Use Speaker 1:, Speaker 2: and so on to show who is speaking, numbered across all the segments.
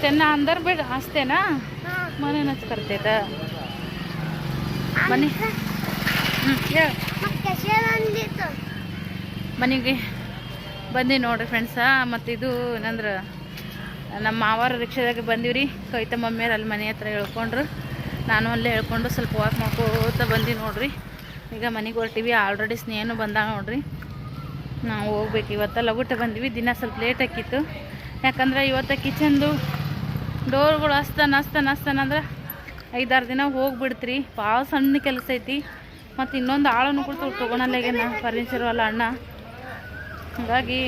Speaker 1: त्यांना अंदर बेड असते ना
Speaker 2: हा.
Speaker 1: म्हणूनच करते तर ಬನ್ನಿ
Speaker 2: आमचं-
Speaker 1: ಹ್ಞೂ ಹೇಳು
Speaker 2: मग कशाला आणली तर?
Speaker 1: ಮನೆಗೆ ಬಂದಿ ನೋಡ್ರಿ ಫ್ರೆಂಡ್ಸ ಮತ್ತು ಇದು ಏನಂದ್ರೆ ನಮ್ಮ ಮಾವಾರ ರಿಕ್ಷಾದಾಗ ಬಂದೀವಿ ಕವಿತಾ ಮಮ್ಮಿಯವ್ರು ಅಲ್ಲಿ ಮನೆ ಹತ್ರ ಹೇಳ್ಕೊಂಡ್ರು ನಾನು ಅಲ್ಲೇ ಹೇಳ್ಕೊಂಡು ಸ್ವಲ್ಪ ವಾಕ್ ಮಾಡ್ಕೋತ ಬಂದಿ ನೋಡ್ರಿ ಈಗ ಮನೆಗೆ ಹೊರ್ಟಿವಿ ಆಲ್ರೆಡಿ ಸ್ನೇಹನು ಬಂದ ನೋಡ್ರಿ ನಾವು ಹೋಗ್ಬೇಕು. ಇವತ್ತು ಲಗುಟ ಬಂದ್ವಿ. ದಿನ ಸ್ವಲ್ಪ ಲೇಟ್ ಆಕಿತ್ತು ಯಾಕಂದ್ರೆ ಇವತ್ತು ಕಿಚನ್ದು ಡೋರ್ಗಳು ಹಸ್ತಾನ ಹಸ್ತಾನ ಹಸ್ತಾನ ಅಂದ್ರೆ ಐದಾರು ದಿನ ಹೋಗ್ಬಿಡ್ತ್ರಿ. ಭಾಳ ಸಣ್ಣ ಕೆಲಸ ಐತಿ. ಮತ್ತು ಇನ್ನೊಂದು ಆಳನ್ನು ಕೂಡ ತೊಗೊಳಲ್ಲಾಗ್ಯಾನ ಫರ್ನಿಚರ್ ಅಲ್ಲ ಅಣ್ಣ. ಹಾಗಾಗಿ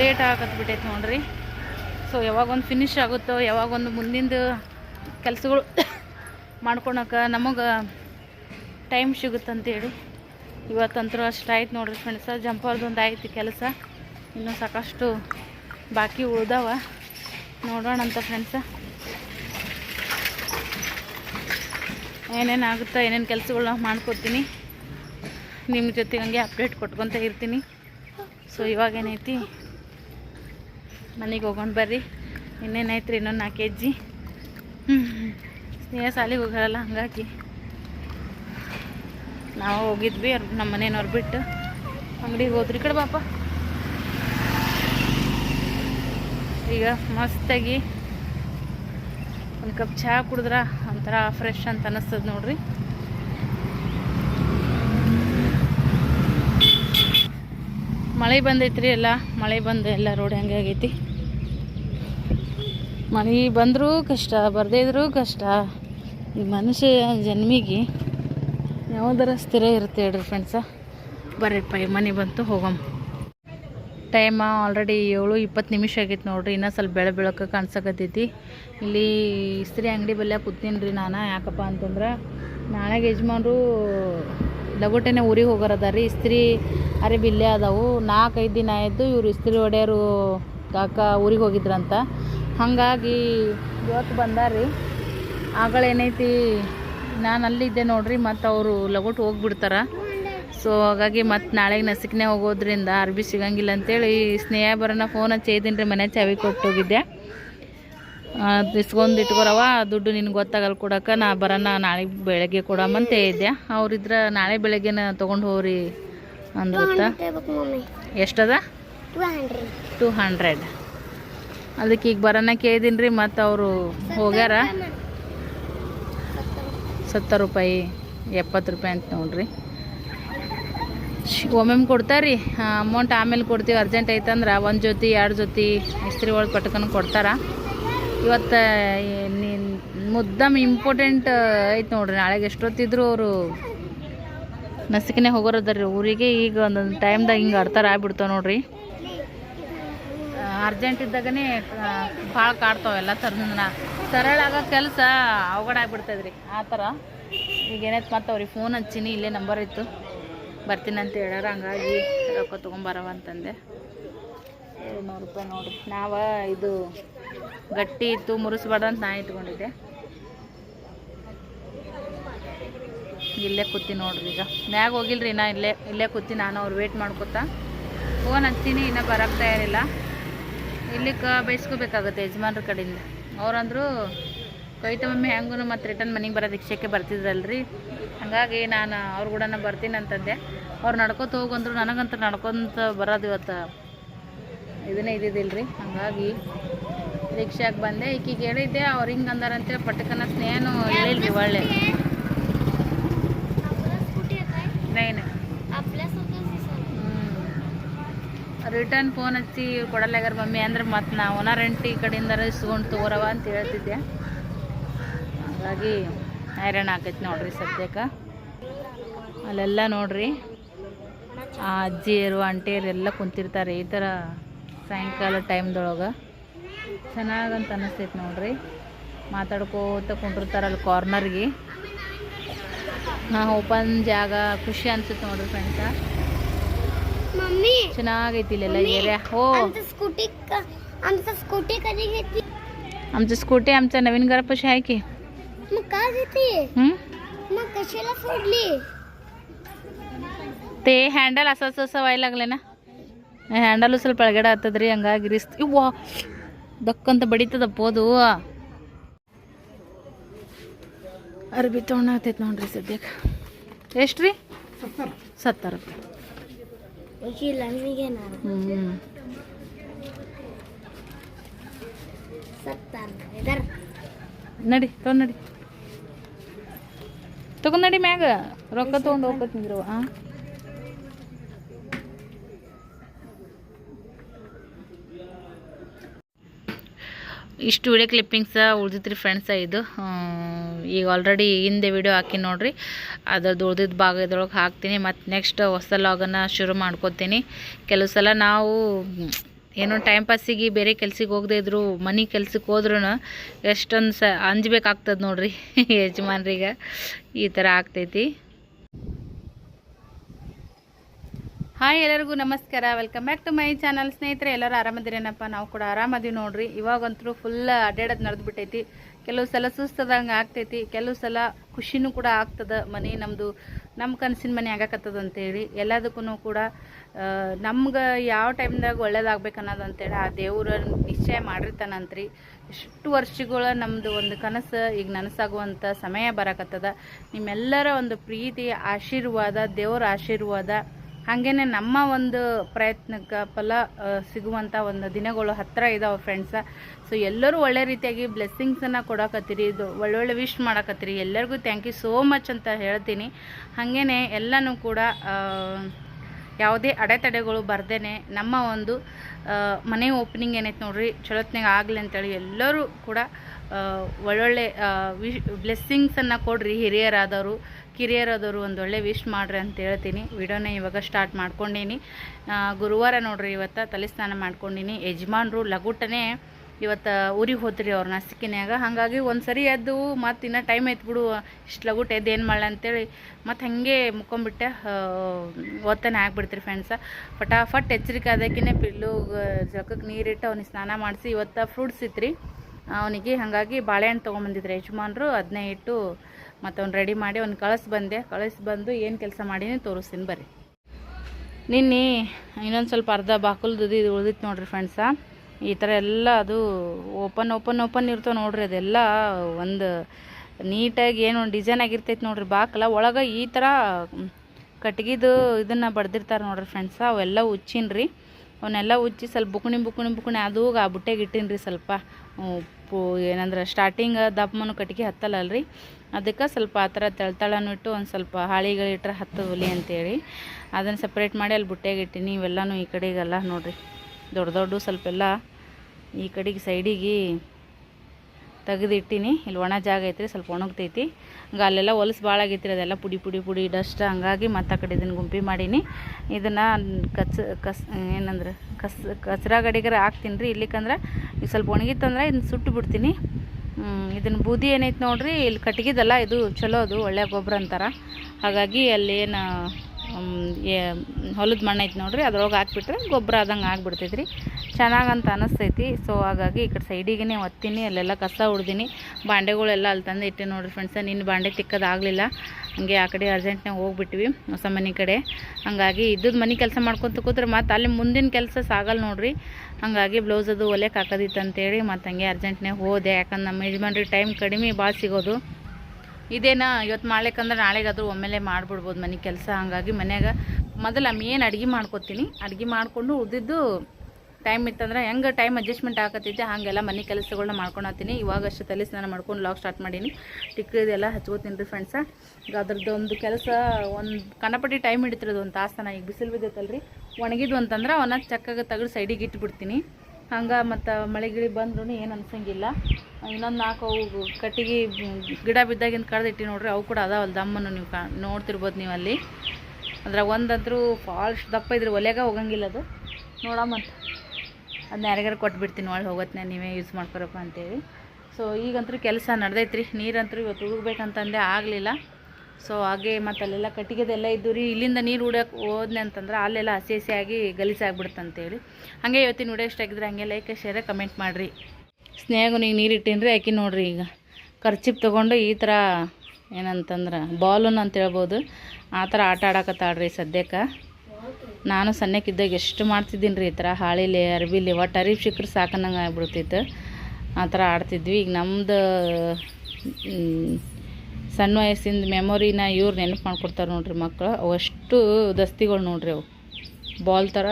Speaker 1: ಲೇಟ್ ಆಗತ್ ಬಿಟ್ಟೈತೆ ನೋಡ್ರಿ. ಸೊ ಯಾವಾಗ ಒಂದು ಫಿನಿಶ್ ಆಗುತ್ತೋ ಯಾವಾಗ ಒಂದು ಮುಂದಿಂದು ಕೆಲಸಗಳು ಮಾಡ್ಕೊಳಕ್ಕೆ ನಮಗೆ ಟೈಮ್ ಸಿಗುತ್ತಂತೇಳಿ. ಇವತ್ತಂತರೂ ಅಷ್ಟು ಆಯ್ತು ನೋಡಿರಿ ಫ್ರೆಂಡ್ಸ ಜಂಪರ್ದೊಂದು ಆಯ್ತು ಕೆಲಸ. ಇನ್ನೂ ಸಾಕಷ್ಟು ಬಾಕಿ ಉಳ್ದವ. ನೋಡೋಣ ಅಂತ ಫ್ರೆಂಡ್ಸ ಏನೇನು ಆಗುತ್ತೋ, ಏನೇನು ಕೆಲಸಗಳನ್ನ ಮಾಡ್ಕೊತೀನಿ ನಿಮ್ಮ ಜೊತೆಗೆ ಹಂಗೆ ಅಪ್ಡೇಟ್ ಕೊಟ್ಕೊತ ಇರ್ತೀನಿ. ಸೊ ಇವಾಗ ಏನೈತಿ? ಮನೆಗೆ ಹೋಗೊಂಡು ಬರ್ರಿ. ಇನ್ನೇನೈತ್ರಿ ಇನ್ನೊಂದು ನಾಲ್ಕು ಕೆ ಜಿ ಸ್ನೇಹ ಸಾಲಿಗೆ ಹೋಗಲ್ಲ ಹಂಗಾಗಿ. ನಾವು ಹೋಗಿದ್ವಿ ನಮ್ಮ ಮನೆಯವ್ರು ಬಿಟ್ಟು ಅಂಗಡಿಗೆ ಹೋದ್ರಿ. ಕಡೆ ಬಾಪ. ಈಗ ಮಸ್ತಾಗಿ ಒಂದು ಕಪ್ ಚಹಾ ಕುಡಿದ್ರ ಒಂಥರ ಫ್ರೆಶ್ ಅಂತ ಅನ್ನಿಸ್ತದ ನೋಡ್ರಿ. ಮಳೆ ಬಂದೈತ್ರಿ ಎಲ್ಲ, ಮಳೆ ಬಂದು ಎಲ್ಲ ರೋಡ್ ಹೆಂಗೆ ಆಗೈತಿ. ಮಳೆ ಬಂದರೂ ಕಷ್ಟ, ಬರದೇ ಇದ್ರೂ ಕಷ್ಟ. ಈ ಮನುಷ್ಯ ಜನ್ಮಿಗೆ ಯಾವುದರ ಸ್ಥಿರ ಇರುತ್ತೆ ಹೇಳ್ರಿ ಫ್ರೆಂಡ್ಸ ಬರ್ರಿಪ್ಪ ಮನೆ ಬಂತು ಹೋಗಮ್ಮ ಟೈಮ ಆಲ್ರೆಡಿ ಏಳು ಇಪ್ಪತ್ತು ನಿಮಿಷ ಆಗೈತೆ ನೋಡ್ರಿ, ಇನ್ನೂ ಸ್ವಲ್ಪ ಬೆಳೆ ಬೆಳಕ ಕಾಣಿಸಕತ್ತೈತಿ. ಇಲ್ಲಿ ಇಸ್ತ್ರಿ ಅಂಗಡಿ ಬಲ್ಲೆ ಕೂತೀನಿ ರೀ ನಾನು, ಯಾಕಪ್ಪ ಅಂತಂದ್ರೆ ನಾಳೆಗೆ ಯಜಮಾನ್ರು ಲಗೋಟೆನೆ ಊರಿಗೆ ಹೋಗೋರದ ರೀ. ಇಸ್ತ್ರಿ ಅರೆ ಬಿಲ್ಲೆ ಅದಾವು. ನಾಲ್ಕೈದು ದಿನ ಆಯಿತು ಇವ್ರು ಇಸ್ತ್ರಿ ಒಡೆಯರು ಕಾಕ ಊರಿಗೆ ಹೋಗಿದ್ರಂತ. ಹಾಗಾಗಿ ಇವತ್ತು ಬಂದಾರಿ ಆಗಳ ಏನೈತಿ ನಾನು ಅಲ್ಲಿದ್ದೆ ನೋಡ್ರಿ ಮತ್ತು ಅವರು ಲಗೋಟ್ ಹೋಗ್ಬಿಡ್ತಾರ. ಸೊ ಹಾಗಾಗಿ ಮತ್ತು ನಾಳೆಗೆ ನಸಿಕ್ನೆ ಹೋಗೋದ್ರಿಂದ ಅರ್ಬಿ ಸಿಗಂಗಿಲ್ಲ ಅಂತೇಳಿ ಸ್ನೇಹ ಬರೋಣ ಫೋನ್ ಹಚ್ಚಿ ಐದಿನ ರೀ ಮನೆ ಚಾವಿ ಕೊಟ್ಟೋಗಿದ್ದೆ. ಇಸ್ಕೊಂಡು ಇಟ್ಕೊರವ ದುಡ್ಡು ನಿನ್ಗೆ ಗೊತ್ತಾಗಲ್ಲ ಕೊಡೋಕೆ ನಾ ಬರೋಣ ನಾಳೆ ಬೆಳಗ್ಗೆ ಕೊಡಮ್ಮಂತ ಇದ್ದೆ ಅವ್ರಿದ್ರ ನಾಳೆ ಬೆಳಗ್ಗೆನ ತೊಗೊಂಡು ಹೋಗ್ರಿ
Speaker 2: ಅಂದ್ಬಿಟ್ಟ
Speaker 1: ಎಷ್ಟದ?
Speaker 2: ಟೂ ಹಂಡ್ರೆಡ್
Speaker 1: ಅದಕ್ಕೆ ಈಗ ಬರೋಣ ಕೇಳಿದೀನಿ ರೀ ಮತ್ತು ಅವರು ಹೋಗ್ಯಾರ. ಸತ್ತರ ರೂಪಾಯಿ, ಎಪ್ಪತ್ತು ರೂಪಾಯಿ ಅಂತ ನೋಡ್ರಿ. ಒಮ್ಮೊಮ್ಮೆ ಕೊಡ್ತಾರ್ರಿ. ಅಮೌಂಟ್ ಆಮೇಲೆ ಕೊಡ್ತೀವಿ. ಅರ್ಜೆಂಟ್ ಐತಂದ್ರೆ ಒಂದು ಜೊತೆ, ಎರಡು ಜೊತೆ ಇಸ್ತ್ರಿ ಒಳಗೆ ಪಟ್ಕೊಂಡು ಕೊಡ್ತಾರೆ. ಇವತ್ತು ಮುದ್ದಮ್ ಇಂಪಾರ್ಟೆಂಟ್ ಐತೆ ನೋಡ್ರಿ. ನಾಳೆಗೆ ಎಷ್ಟೊತ್ತಿದ್ರು ಅವರು ನಸಿಕನೇ ಹೋಗೋರದ್ರಿ. ಊರಿಗೆ ಈಗ ಒಂದೊಂದು ಟೈಮ್ದಾಗ ಹಿಂಗೆ ಅರ್ತಾರ ಆಗ್ಬಿಡ್ತಾವೆ ನೋಡ್ರಿ. ಅರ್ಜೆಂಟ್ ಇದ್ದಾಗನೇ ಭಾಳ ಕಾಡ್ತಾವೆ ಎಲ್ಲ ಥರದಿಂದ ಸರಳ ಆಗೋ ಕೆಲಸ ಅವಘಡ ಆಗ್ಬಿಡ್ತದ್ರಿ. ಆ ಥರ. ಈಗ ಏನೈತೆ ಮತ್ತೆ ಅವ್ರಿಗೆ ಫೋನ್ ಹಚ್ಚೀನಿ, ಇಲ್ಲೇ ನಂಬರ್ ಇತ್ತು. ಬರ್ತೀನಿ ಅಂತ ಹಂಗಾಗಿ ರೊಕ್ಕ ತೊಗೊಂಬರವ ಅಂತಂದೆ. ಏಳ್ನೂರು ರೂಪಾಯಿ ನೋಡಿ. ನಾವು ಇದು ಗಟ್ಟಿ ಇತ್ತು ಮುರಿಸ್ಬಾರ್ದು ಅಂತ ನಾ ಇಟ್ಕೊಂಡಿದ್ದೆ. ಇಲ್ಲೇ ಕೂತಿ ನೋಡ್ರಿ ಈಗ. ಮ್ಯಾಗ ಹೋಗಿಲ್ರಿ ನಾ ಇಲ್ಲೇ ಇಲ್ಲೇ ಕೂತಿ ನಾನು ಅವ್ರು ವೇಟ್ ಮಾಡ್ಕೊತಾ. ಫೋನ್ ಹಚ್ತೀನಿ ಇನ್ನೂ ಬರೋಕ್ಕೆ ತಯಾರಿಲ್ಲ. ಇಲ್ಲಿಗೆ ಬೇಯಿಸ್ಕೋಬೇಕಾಗುತ್ತೆ ಯಜಮಾನ್ರ ಕಡೆಯಿಂದ. ಅವ್ರಂದ್ರು ಕೈತ ಮಮ್ಮಿ ಹೆಂಗೂ ಮತ್ತು ರಿಟರ್ನ್ ಮನೆಗೆ ಬರೋ ರಿಕ್ಷಕ್ಕೆ ಬರ್ತಿದ್ರಲ್ರಿ? ಹಾಗಾಗಿ ನಾನು ಅವ್ರ ಕೂಡ ಬರ್ತೀನಿ ಅಂತಂದೆ. ಅವ್ರು ನಡ್ಕೊತ ಹೋಗಂದ್ರು ನನಗಂತೂ ನಡ್ಕೊತ ಬರೋದು ಇವತ್ತು ಇದನ್ನೇ ಇದ್ದಿದ್ದಿಲ್ರಿ. ಹಾಗಾಗಿ ರಿಕ್ಷಾಗೆ ಬಂದೆ. ಈಕಿಗೆ ಹೇಳಿದ್ದೆ ಅವ್ರು ಹಿಂಗೆ ಅಂದಾರಂತೇಳಿ ಪಟ್ಟಕನ ಸ್ನೇಹನೂ ಹೇಳಿಲ್ರಿ ಒಳ್ಳೆ. ನೈನ್. ರಿಟರ್ನ್ ಫೋನ್ ಹಚ್ಚಿ ಕೊಡಲ್ಲಾಗ್ಯಾರ ಮಮ್ಮಿ ಅಂದ್ರೆ ಮತ್ತೆ ನಾ ಓನರ್ ರೆಂಟಿ ಕಡೆಯಿಂದ ಇಸ್ಕೊಂಡು ತಗೋರವ ಅಂತ ಹೇಳ್ತಿದ್ದೆ. ಹಾಗಾಗಿ ಹೈರಾಣ ಆಕೈತಿ ನೋಡ್ರಿ ಸದ್ಯಕ್ಕೆ. ಅಲ್ಲೆಲ್ಲ ನೋಡ್ರಿ, ಆ ಅಜ್ಜಿಯರು ಅಂಟಿಯರು ಎಲ್ಲ ಕುಂತಿರ್ತಾರೆ ಈ ಥರ ಸಾಯಂಕಾಲ ಟೈಮ್ದೊಳಗೆ. ಚೆನ್ನಾಗಂತ ಅನಿಸ್ತೈತಿ ನೋಡ್ರಿ. ಮಾತಾಡ್ಕೋತ ಕುಂಡಿರ್ತಾರಲ್ಲ ಕಾರ್ನರ್ಗೆ ಹಾಂ ಓಪನ್ ಜಾಗ ಖುಷಿ ಅನ್ಸುತ್ತೆ ನೋಡ್ರಿ ಫ್ರೆಂಡ್ಸ
Speaker 2: मम्मी
Speaker 1: ಚೆನ್ನಾಗೈತಿ ಇಲ್ಲೆಲ್ಲ ಏರಿಯಾ हो
Speaker 2: आमचं स्कूटी क- आमचं स्कूटी कधी घेतली
Speaker 1: आमचं स्कूटी आमच्या नवीन घरापाशी आहे की
Speaker 2: मग का घेते
Speaker 1: हं?
Speaker 2: मग कशाला सोडली
Speaker 1: ते हँडल असंच असं व्हायला लागलं ना ಹ್ಯಾಂಡಲು ಸ್ವಲ್ಪ ಕೆಳಗಡೆ ಹತ್ತದ್ರಿ ಹಂಗಾಗಿ ರಿಸ್ಕ್ ಇವ್ವ ದಕ್ಕಂತ ಬಡಿತದಪ್ಪ ಅದು ಅರ್ಬಿ ತೊಗೊಂಡಾಗ್ತೈತೆ ನೋಡ್ರಿ ಸದ್ಯಕ್ಕೆ ಎಷ್ಟು ರೀ ಸತ್ತರ ರೂಪಾಯಿ ನಡಿ ತೊಗೊಂಡು ನಡಿ. ತಗೊಂಡು ನಡಿ ಮ್ಯಾಗ. ರೊಕ್ಕ ತೊಗೊಂಡು ಹೋಗ್ಕೊತಿದ್ರು ಹಾಂ ಇಷ್ಟು ವಿಡಿಯೋ ಕ್ಲಿಪ್ಪಿಂಗ್ಸ ಉಳ್ದಿತ್ರಿ ಫ್ರೆಂಡ್ಸ ಇದು. ಈಗ ಆಲ್ರೆಡಿ ಹಿಂದೆ ವಿಡಿಯೋ ಹಾಕಿ ನೋಡಿರಿ. ಅದ್ರದ್ದು ಉಳ್ದಿದ್ದ ಭಾಗ ಇದ್ರೊಳಗೆ ಹಾಕ್ತೀನಿ. ಮತ್ತು ನೆಕ್ಸ್ಟ್ ಹೊಸ ಲಾಗನ್ನು ಶುರು ಮಾಡ್ಕೋತೀನಿ. ಕೆಲವು ಸಲ ನಾವು ಏನೋ ಟೈಮ್ ಪಾಸಿಗೆ ಬೇರೆ ಕೆಲ್ಸಕ್ಕೆ ಹೋಗದೆ ಇದ್ರು, ಮನೆ ಕೆಲ್ಸಕ್ಕೆ ಹೋದ್ರೂ ಎಷ್ಟೊಂದು ಸ ಅಂಜಬೇಕಾಗ್ತದೆ ನೋಡ್ರಿ. ಯಜಮಾನ್ರಿಗೆ ಈ ಥರ ಆಗ್ತೈತಿ. ಹಾಯ್ ಎಲ್ಲರಿಗೂ ನಮಸ್ಕಾರ. Welcome back to my channel ಸ್ನೇಹಿತರೆ, ಎಲ್ಲರೂ ಆರಾಮದಿರೇನಪ್ಪ? ನಾವು ಕೂಡ ಆರಾಮದೀವಿ ನೋಡ್ರಿ. ಇವಾಗಂತೂ ಫುಲ್ ಅಡ್ಡಾಡೋದು ನಡೆದು ಬಿಟ್ಟೈತಿ ಕೆಲವು ಸಲ ಸುಸ್ತದಂಗೆ ಆಗ್ತೈತಿ, ಕೆಲವು ಸಲ ಖುಷಿನೂ ಕೂಡ ಆಗ್ತದ ಮನೆ ನಮ್ಮದು ನಮ್ಮ ಕನಸಿನ ಮನೆ ಆಗಕತ್ತದ ಅಂತೇಳಿ. ಎಲ್ಲದಕ್ಕೂ ಕೂಡ ನಮ್ಗೆ ಯಾವ ಟೈಮ್ದಾಗ ಒಳ್ಳೇದಾಗ್ಬೇಕು ಅನ್ನೋದು ಅಂತೇಳಿ ಆ ದೇವ್ರ ನಿಶ್ಚಯ ಮಾಡಿರ್ತಾನಂತ್ರಿ. ಇಷ್ಟು ವರ್ಷಗಳ ನಮ್ಮದು ಒಂದು ಕನಸು ಈಗ ನನಸಾಗುವಂಥ ಸಮಯ ಬರಕತ್ತದ. ನಿಮ್ಮೆಲ್ಲರ ಒಂದು ಪ್ರೀತಿ, ಆಶೀರ್ವಾದ, ದೇವರ ಆಶೀರ್ವಾದ ಹಾಗೇನೆ ನಮ್ಮ ಒಂದು ಪ್ರಯತ್ನಕ್ಕೆ ಫಲ ಸಿಗುವಂಥ ಒಂದು ದಿನಗಳು ಹತ್ತಿರ ಇದಾವೆ ಫ್ರೆಂಡ್ಸ ಸೊ ಎಲ್ಲರೂ ಒಳ್ಳೆ ರೀತಿಯಾಗಿ ಬ್ಲೆಸ್ಸಿಂಗ್ಸನ್ನು ಕೊಡಕತ್ತೀರಿ. ಇದು ಒಳ್ಳೊಳ್ಳೆ ವಿಶ್ ಮಾಡಕತ್ತೀರಿ. ಎಲ್ಲರಿಗೂ ಥ್ಯಾಂಕ್ ಯು ಸೋ ಮಚ್ ಅಂತ ಹೇಳ್ತೀನಿ. ಹಾಗೇನೆ ಎಲ್ಲನೂ ಕೂಡ ಯಾವುದೇ ಅಡೆತಡೆಗಳು ಬರ್ದೇ ನಮ್ಮ ಒಂದು ಮನೆ ಓಪನಿಂಗ್ ಏನೈತೆ ನೋಡ್ರಿ, ಚಲೋತ್ನಾಗ ಆಗಲಿ ಅಂತೇಳಿ ಎಲ್ಲರೂ ಕೂಡ ಒಳ್ಳೊಳ್ಳೆ ವಿಶ್ ಬ್ಲೆಸ್ಸಿಂಗ್ಸನ್ನು ಕೊಡ್ರಿ ಹಿರಿಯರಾದವರು. ಕಿರಿಯರಾದವರು ಒಂದು ಒಳ್ಳೆ ವಿಶ್ ಮಾಡ್ರಿ ಅಂತ ಹೇಳ್ತೀನಿ. ವಿಡಿಯೋನ ಇವಾಗ ಸ್ಟಾರ್ಟ್ ಮಾಡ್ಕೊಂಡೀನಿ. ಗುರುವಾರ ನೋಡ್ರಿ ಇವತ್ತು ತಲೆ ಸ್ನಾನ ಮಾಡ್ಕೊಂಡೀನಿ. ಯಜಮಾನ್ರು ಲಗುಟನೇ ಇವತ್ತು ಊರಿಗೆ ಹೋದ್ರಿ ಅವ್ರ ನಸಿಕಿನ್ಯಾಗ. ಹಾಗಾಗಿ ಒಂದು ಸರಿ ಎದ್ದು ಮತ್ತು ಇನ್ನೂ ಟೈಮ್ ಐತೆ ಬಿಡು, ಇಷ್ಟು ಲಗುಟ್ ಎದ್ದು ಏನು ಮಾಡಲ್ಲ ಅಂತೇಳಿ ಮತ್ತು ಹಾಗೆ ಮುಕ್ಕೊಂಬಿಟ್ಟೆ. ಓದ್ತಾನೆ ಹಾಕ್ಬಿಡ್ತೀರಿ ಫ್ರೆಂಡ್ಸ ಫಟಾಫಟ್ ಎಚ್ಚರಿಕೆ ಆದಕ್ಕಿನೇ ಪಿಲ್ಲು ಜಗಕ್ಕೆ ನೀರಿಟ್ಟು ಅವ್ನಿಗೆ ಸ್ನಾನ ಮಾಡಿಸಿ ಇವತ್ತು ಫ್ರೂಟ್ಸ್ ಇತ್ತು ರೀ ಅವನಿಗೆ ಹಾಗಾಗಿ ಬಾಳೆಹಣ್ಣು ತೊಗೊಂಬಂದಿದ್ರು ಯಜಮಾನ್ರು. ಅದನ್ನೇ ಇಟ್ಟು ಮತ್ತು ಅವ್ನು ರೆಡಿ ಮಾಡಿ ಅವ್ನು ಕಳಿಸಿ ಬಂದೆ. ಕಳಿಸಿ ಬಂದು ಏನು ಕೆಲಸ ಮಾಡೀನಿ ತೋರಿಸ್ತೀನಿ ಬರ್ರಿ. ನಿನ್ನೆ ಇನ್ನೊಂದು ಸ್ವಲ್ಪ ಅರ್ಧ ಬಾಕುಲ್ದು ಇದು ಉಳಿದಿತ್ತು ನೋಡ್ರಿ ಫ್ರೆಂಡ್ಸ ಈ ಥರ ಎಲ್ಲ ಅದು ಓಪನ್ ಓಪನ್ ಓಪನ್ ಇರ್ತವೆ ನೋಡ್ರಿ ಅದೆಲ್ಲ ಒಂದು ನೀಟಾಗಿ ಏನು ಡಿಸೈನ್ ಆಗಿರ್ತೈತೆ ನೋಡ್ರಿ ಬಾಕಲ. ಒಳಗೆ ಈ ಥರ ಕಟ್ಗಿದು ಇದನ್ನು ಬಡ್ದಿರ್ತಾರೆ ನೋಡ್ರಿ ಫ್ರೆಂಡ್ಸ ಅವೆಲ್ಲ ಉಚ್ಚಿನ್ರಿ. ಅವನ್ನೆಲ್ಲ ಉಚ್ಚಿ ಸ್ವಲ್ಪ ಬುಕುಣಿ ಬುಕುಣಿ ಬುಕುಣಿ ಅದು ಆ ಬುಟ್ಟೆಗೆ ಇಟ್ಟಿನ್ರಿ ಸ್ವಲ್ಪ. ಉಪ್ಪು ಏನಂದ್ರೆ ಸ್ಟಾರ್ಟಿಂಗ್ ದಪ್ಪಮನು ಹತ್ತಲ್ಲ ರೀ ಅದಕ್ಕೆ ಸ್ವಲ್ಪ ಆ ಥರ ತೆಳ್ತಳನ್ನು ಇಟ್ಟು ಒಂದು ಸ್ವಲ್ಪ ಹಾಳಿಗಳಿಟ್ರೆ ಹತ್ತದಲಿ ಅಂತೇಳಿ. ಅದನ್ನು ಸಪ್ರೇಟ್ ಮಾಡಿ ಅಲ್ಲಿ ಬುಟ್ಟೆಗೆ ಇಟ್ಟೀನಿ. ಇವೆಲ್ಲನೂ ಈ ಕಡೆಗೆಲ್ಲ ನೋಡಿರಿ. ದೊಡ್ಡ ದೊಡ್ಡ ಸ್ವಲ್ಪ ಎಲ್ಲ ಈ ಕಡೆಗೆ ಸೈಡಿಗೆ ತೆಗೆದಿಟ್ಟಿನಿ. ಇಲ್ಲಿ ಒಣ ಜಾಗ ಐತ್ರಿ, ಸ್ವಲ್ಪ ಒಣಗ್ತೈತಿ. ಹಂಗೆ ಅಲ್ಲೆಲ್ಲ ಹೊಲಸು ಭಾಳ ಆಗೈತ್ರಿ, ಅದೆಲ್ಲ ಪುಡಿ ಪುಡಿ ಪುಡಿ, ಡಸ್ಟ್, ಹಂಗಾಗಿ ಮತ್ತು ಆ ಕಡೆ ಇದನ್ನು ಗುಂಪಿ ಮಾಡೀನಿ. ಇದನ್ನು ಕಚ್, ಕಸ್, ಏನಂದ್ರೆ, ಕಸ, ಕಚ್ರ ಗಡಿಗರ ಹಾಕ್ತೀನಿ ರೀ ಇಲ್ಲಿಕಂದ್ರೆ. ಈಗ ಸ್ವಲ್ಪ ಒಣಗಿತ್ತಂದ್ರೆ ಇದನ್ನ ಸುಟ್ಟು ಬಿಡ್ತೀನಿ. ಇದನ್ನು ಬೂದಿ ಏನೈತೆ ನೋಡಿರಿ, ಇಲ್ಲಿ ಕಟ್ಗಿದಲ್ಲ ಇದು ಚಲೋ ಅದು, ಒಳ್ಳೆ ಗೊಬ್ಬರ ಅಂತಾರೆ. ಹಾಗಾಗಿ ಅಲ್ಲಿ ಏನು ಹೊಲದ ಮಣ್ಣು ಐತೆ ನೋಡ್ರಿ ಅದ್ರೊಳಗೆ ಹಾಕ್ಬಿಟ್ರೆ ಗೊಬ್ಬರ ಆದಂಗೆ ಆಗ್ಬಿಡ್ತೈತೆ ರೀ ಚೆನ್ನಾಗಂತ ಅನಿಸ್ತೈತಿ. ಸೊ ಹಾಗಾಗಿ ಈ ಕಡೆ ಸೈಡಿಗೆ ಒತ್ತೀನಿ, ಅಲ್ಲೆಲ್ಲ ಕಸ ಹೊಡ್ದೀನಿ ಬಾಂಡೆಗಳೆಲ್ಲ ಅಲ್ಲಿ ತಂದು ಇಟ್ಟೆ ನೋಡ್ರಿ ಫ್ರೆಂಡ್ಸ ನಿನ್ನ ಬಾಂಡೆ ತಿಕ್ಕದಾಗಲಿಲ್ಲ ಹಂಗೆ ಆ ಕಡೆ ಅರ್ಜೆಂಟ್ನಾಗ ಹೋಗ್ಬಿಟ್ವಿ, ಹೊಸ ಮನೆ ಕಡೆ. ಹಾಗಾಗಿ ಇದ್ದದ್ದು ಮನೆ ಕೆಲಸ ಮಾಡ್ಕೊತ ಕೂತ್ರೆ ಮತ್ತು ಅಲ್ಲಿ ಮುಂದಿನ ಕೆಲಸ ಸಾಗಲ್ಲ ನೋಡ್ರಿ. ಹಾಗಾಗಿ ಬ್ಲೌಸ್ ಅದು ಒಲೆಗೆ ಹಾಕೋದಿತ್ತು ಅಂತೇಳಿ ಮತ್ತು ಹಂಗೆ ಅರ್ಜೆಂಟ್ನಾಗ ಹೋದೆ. ಯಾಕಂದ್ರೆ ನಮ್ಮ ಯಜಮಾನ್ರಿಗೆ ಟೈಮ್ ಕಡಿಮೆ ಭಾಳ ಸಿಗೋದು. ಇದೇನ ಇವತ್ತು ಮಾಡ್ಲಿಕ್ಕಂದ್ರೆ ನಾಳೆಗಾದರೂ ಒಮ್ಮೆಲೆ ಮಾಡಿಬಿಡ್ಬೋದು ಮನೆ ಕೆಲಸ. ಹಾಗಾಗಿ ಮನ್ಯಾಗ ಮೊದಲು ಏನು ಅಡುಗೆ ಮಾಡ್ಕೊತೀನಿ? ಅಡುಗೆ ಮಾಡಿಕೊಂಡು ಉಳಿದಿದ್ದು ಟೈಮ್ ಇತ್ತಂದ್ರೆ ಹೆಂಗೆ ಟೈಮ್ ಅಡ್ಜಸ್ಟ್ಮೆಂಟ್ ಆಗತ್ತೈತೆ ಹಾಗೆಲ್ಲ ಮನೆ ಕೆಲಸಗಳನ್ನ ಮಾಡ್ಕೊಳತ್ತೀನಿ ಇವಾಗ ಅಷ್ಟು ತಲೆ ಸ್ನಾನ ಮಾಡ್ಕೊಂಡು ಲಾಗ್ ಸ್ಟಾರ್ಟ್ ಮಾಡೀನಿ. ಟಿಕ್ಕದೆಲ್ಲ ಹಚ್ಕೋತೀನಿ ರೀ ಫ್ರೆಂಡ್ಸ ಈಗ ಅದ್ರದ್ದೊಂದು ಕೆಲಸ, ಒಂದು ಕಣಪಟ್ಟಿ ಟೈಮ್ ಹಿಡಿತಿರೋದು, ಒಂದು ತಾಸನ ಈಗ ಬಿಸಿಲು ಬಿದ್ದೈತಲ್ರಿ. ಒಣಗಿದ್ವು ಅಂತಂದ್ರೆ ಅವನ್ನ ಚಕ್ಕಾಗ ತೆಗೆದು ಸೈಡಿಗೆ ಇಟ್ಬಿಡ್ತೀನಿ. ಹಂಗೆ ಮತ್ತು ಮಳೆ ಗಿಳಿ ಬಂದ್ರೂ ಏನು ಅನ್ಸಂಗಿಲ್ಲ. ಇನ್ನೊಂದು ನಾಲ್ಕು ಅವು ಕಟ್ಟಿಗೆ ಗಿಡ ಬಿದ್ದಾಗಿಂದ ಕಡ್ದು ಇಟ್ಟು ನೋಡ್ರಿ, ಅವು ಕೂಡ ಅದಾವಲ್ಲ ದಮ್ಮನ್ನು ನೀವು ಕಾ, ನೋಡ್ತಿರ್ಬೋದು ನೀವು ಅಲ್ಲಿ ಅದ್ರಾಗ ಒಂದಂತರೂ ಫಾಲ್ಸ್ ದಪ್ಪ ಇದ್ರೆ ಒಲೆಗೆ ಹೋಗಂಗಿಲ್ಲ ಅದು. ನೋಡಮ್ಮಂತ ಅದನ್ನ ಯಾರಿಗಾರು ಕೊಟ್ಬಿಡ್ತೀನಿ ಒಳಗೆ ಹೋಗತ್ತೆ ನೀವೇ ಯೂಸ್ ಮಾಡ್ಕೊರಪ್ಪ ಅಂತೇಳಿ. ಸೊ ಈಗಂತೂ ಕೆಲಸ ನಡೆದೈತ್ರಿ ನೀರಂತೂ ಇವತ್ತು ಹುಡುಗ್ಬೇಕಂತಂದೆ ಆಗಲಿಲ್ಲ. ಸೊ ಹಾಗೆ ಮತ್ತು ಅಲ್ಲೆಲ್ಲ ಕಟ್ಟಿಗೆದೆಲ್ಲ ಇದ್ದು ರೀ ಇಲ್ಲಿಂದ ನೀರು ಉಡಕ್ಕೆ ಹೋದ್ನೆ ಅಂತಂದ್ರೆ ಅಲ್ಲೆಲ್ಲ ಹಸಿ ಹಸಿಯಾಗಿ ಗಲೀಸಾಗ್ಬಿಡ್ತಂತೇಳಿ ಹಾಗೆ ಇವತ್ತಿನ ವಿಡಿಯೋ ಇಷ್ಟ ಆಗಿದ್ರೆ ಹಂಗೆ ಲೈಕ್ ಶೇರ್ ಕಮೆಂಟ್ ಮಾಡಿರಿ. ಸ್ನೇಹಗೂ ನೀವು ನೀರು ಇಟ್ಟೀನಿ ಆಕಿ ನೋಡ್ರಿ ಈಗ. ಖರ್ಚಿಪ್ ತೊಗೊಂಡು ಈ ಥರ ಏನಂತಂದ್ರೆ ಬಾಲೂನ್ ಅಂತ ಹೇಳ್ಬೋದು. ಆ ಥರ ಆಟ ಆಡಕತ್ತಾಳ್ರಿ ಸದ್ಯಕ್ಕೆ. ನಾನು ಸಣ್ಣಕ್ಕಿದ್ದಾಗ ಎಷ್ಟು ಮಾಡ್ತಿದ್ದೀನಿ ರೀ ಈ ಥರ ಹಾಳಿಲಿ ಅರ್ಬಿಲಿ ಒಟ್ಟು ಅರಿವು ಸಿಕ್ಕರೆ ಸಾಕನ್ನಂಗೆ ಆಗ್ಬಿಡ್ತಿತ್ತು. ಆ ಥರ ಆಡ್ತಿದ್ವಿ. ಈಗ ನಮ್ದು ಮ್, ಸಣ್ಣ ವಯಸ್ಸಿಂದ ಮೆಮೊರಿನ ಇವ್ರು ನೆನಪು ಮಾಡ್ಕೊಡ್ತಾರೆ ನೋಡ್ರಿ ಮಕ್ಕಳು ಅವಷ್ಟು ದಸ್ತಿಗಳು ನೋಡ್ರಿ ಅವು. ಬಾಲ್ ಥರ,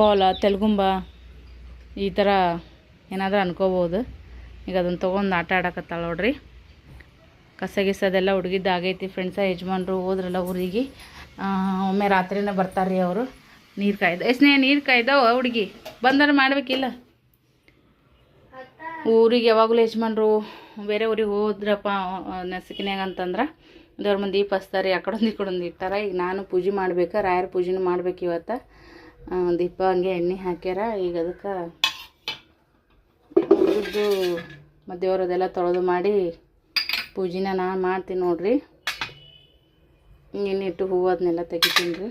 Speaker 1: ಬಾಲ, ತೆಲುಗುಂಬ, ಈ ಥರ ಏನಾದರೂ ಅನ್ಕೋಬೋದು. ಈಗ ಅದನ್ನು ತೊಗೊಂಡು ಆಟ ಆಡಕತ್ತಾಳ ನೋಡ್ರಿ. ಕಸ ಗಿಸದೆಲ್ಲ ಹುಡುಗಿದ್ದು ಆಗೈತಿ ಫ್ರೆಂಡ್ಸ ಯಜಮಾನ್ರು ಹೋದ್ರಲ್ಲ ಊರಿಗೆ. ಒಮ್ಮೆ ರಾತ್ರಿನೇ ಬರ್ತಾರೆ ಅವರು. ನೀರು ಕಾಯ್ದ ಎಷ್ಟನೇ ನೀರು ಕಾಯ್ದವ ಹುಡುಗಿ. ಬಂದರೆ ಮಾಡಬೇಕಿಲ್ಲ? ಊರಿಗೆ ಯಾವಾಗಲೂ ಯಜಮಾನ್ರು ಬೇರೆ ಊರಿಗೆ ಹೋದ್ರಪ್ಪ ನೆಸಕಿನ್ಯಾಗ ಅಂತಂದ್ರೆ, ದೇವ್ರ ಮುಂದೆ ದೀಪ ಹಚ್ತಾರೆ ಆ ಕಡೊಂದು ಈ ಇಟ್ಟಾರ. ಈಗ ನಾನು ಪೂಜೆ ಮಾಡ್ಬೇಕು, ರಾಯರ ಪೂಜೆನೂ ಮಾಡ್ಬೇಕು ಇವತ್ತು. ದೀಪ ಹಂಗೆ ಎಣ್ಣೆ ಹಾಕ್ಯಾರ. ಈಗ ಅದಕ್ಕೆ ಹುರಿದು ಮತ್ತು ದೇವ್ರದೆಲ್ಲ ತೊಳೆದು ಮಾಡಿ ಪೂಜೆನ ನಾನು ಮಾಡ್ತೀನಿ ನೋಡ್ರಿ. ಇನ್ನಿಟ್ಟು ಹೂವು ಅದನ್ನೆಲ್ಲ ತೆಗಿತೀನಿ ರೀ.